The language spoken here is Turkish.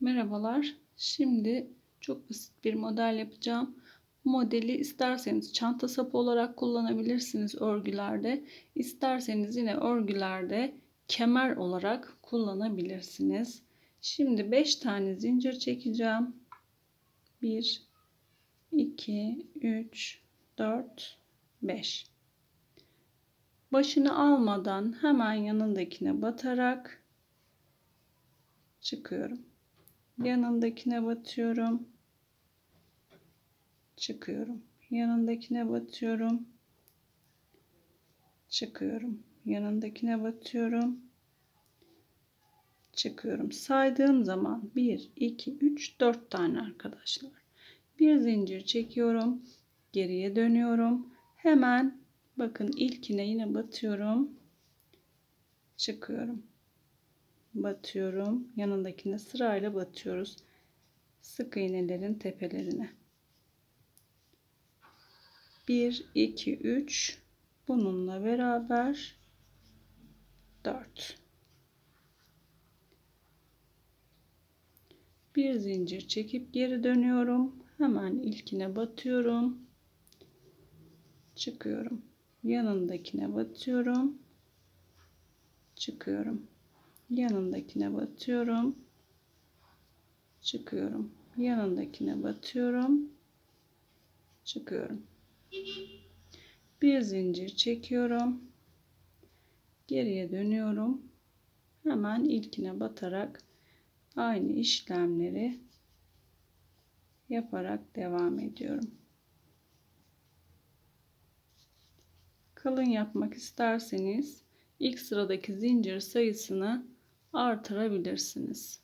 Merhabalar. Şimdi çok basit bir model yapacağım. Bu modeli isterseniz çanta sapı olarak kullanabilirsiniz örgülerde. İsterseniz yine örgülerde kemer olarak kullanabilirsiniz. Şimdi 5 tane zincir çekeceğim. 1 2 3 4 5 Başını almadan hemen yanındakine batarak çıkıyorum yanındakine batıyorum. Çıkıyorum. Yanındakine batıyorum. Çıkıyorum. Yanındakine batıyorum. Çıkıyorum. Saydığım zaman 1 2 3 4 tane arkadaşlar. Bir zincir çekiyorum. Geriye dönüyorum. Hemen bakın ilkine yine batıyorum. Çıkıyorum batıyorum. Yanındakine sırayla batıyoruz. Sık iğnelerin tepelerine. 1 2 3 bununla beraber 4 bir zincir çekip geri dönüyorum. Hemen ilkine batıyorum. Çıkıyorum. Yanındakine batıyorum. Çıkıyorum yanındakine batıyorum. Çıkıyorum. Yanındakine batıyorum. Çıkıyorum. Bir zincir çekiyorum. Geriye dönüyorum. Hemen ilkine batarak aynı işlemleri yaparak devam ediyorum. Kalın yapmak isterseniz ilk sıradaki zincir sayısını artırabilirsiniz.